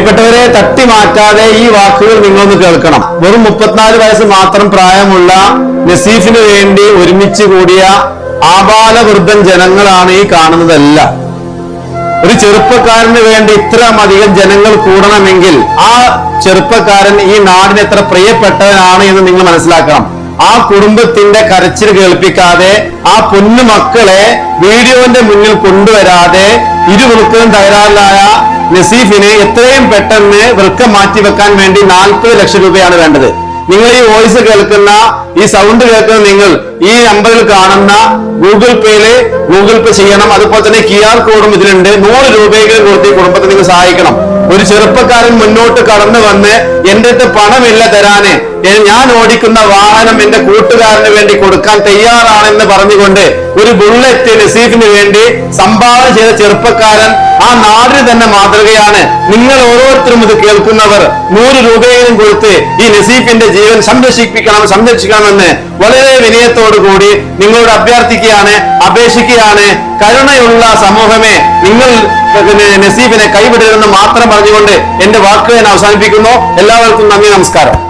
പ്രിയപ്പെട്ടവരെ തട്ടി മാറ്റാതെ ഈ വാക്കുകൾ നിങ്ങളൊന്ന് കേൾക്കണം. വെറും മുപ്പത്തിനാല് വയസ്സ് മാത്രം പ്രായമുള്ള നസീഫിന് വേണ്ടി ഒരുമിച്ച് കൂടിയ ആബാലവൃദ്ധൻ ജനങ്ങളാണ് ഈ കാണുന്നതല്ല. ഒരു ചെറുപ്പക്കാരന് വേണ്ടി ഇത്ര അധികം ജനങ്ങൾ കൂടണമെങ്കിൽ ആ ചെറുപ്പക്കാരൻ ഈ നാടിന് എത്ര പ്രിയപ്പെട്ടവനാണ് എന്ന് നിങ്ങൾ മനസ്സിലാക്കണം. ആ കുടുംബത്തിന്റെ കരച്ചിൽ കേൾപ്പിക്കാതെ ആ പൊന്നു മക്കളെ വീഡിയോന്റെ മുന്നിൽ കൊണ്ടുവരാതെ ഇരുവൃക്കവും തകരാറിലായ നസീഫിന് എത്രയും പെട്ടെന്ന് വൃക്ക മാറ്റിവെക്കാൻ വേണ്ടി നാൽപ്പത് ലക്ഷം രൂപയാണ് വേണ്ടത്. നിങ്ങൾ ഈ വോയിസ് കേൾക്കുന്ന ഈ സൗണ്ട് കേൾക്കുന്ന നിങ്ങൾ ഈ നമ്പറിൽ കാണുന്ന ഗൂഗിൾ പേയിൽ ഗൂഗിൾ പേ ചെയ്യണം. അതുപോലെ തന്നെ ക്യു ആർ കോഡും ഇതിലുണ്ട്. നൂറ് രൂപയെങ്കിലും കൊടുത്ത് കുടുംബത്തെ നിങ്ങൾ സഹായിക്കണം. ഒരു ചെറുപ്പക്കാരൻ മുന്നോട്ട് കടന്നു വന്ന് എന്റെ അടുത്ത് പണമില്ല തരാന് ഞാൻ ഓടിക്കുന്ന വാഹനം എന്റെ കൂട്ടുകാരന് വേണ്ടി കൊടുക്കാൻ തയ്യാറാണെന്ന് പറഞ്ഞുകൊണ്ട് ഒരു ബുള്ളറ്റ് നസീഫിന് വേണ്ടി സംഭാവന ചെയ്ത ചെറുപ്പക്കാരൻ ആ നാടിന് തന്നെ മാതൃകയാണ്. നിങ്ങൾ ഓരോരുത്തരും ഇത് കേൾക്കുന്നവർ നൂറ് രൂപയെങ്കിലും കൊടുത്ത് ഈ നസീഫിന്റെ ജീവൻ സംരക്ഷിപ്പിക്കണം സംരക്ഷിക്കണമെന്ന് വളരെ വിനയത്തോടു കൂടി നിങ്ങളോട് അഭ്യർത്ഥിക്കുകയാണ് അപേക്ഷിക്കുകയാണ്. കരുണയുള്ള സമൂഹമേ നിങ്ങൾ നസീഫിനെ കൈവിടരുതെന്ന് മാത്രം പറഞ്ഞുകൊണ്ട് എന്റെ വാക്കുകൾ ഞാൻ അവസാനിപ്പിക്കുന്നു. എല്ലാവർക്കും നന്ദി നമസ്കാരം.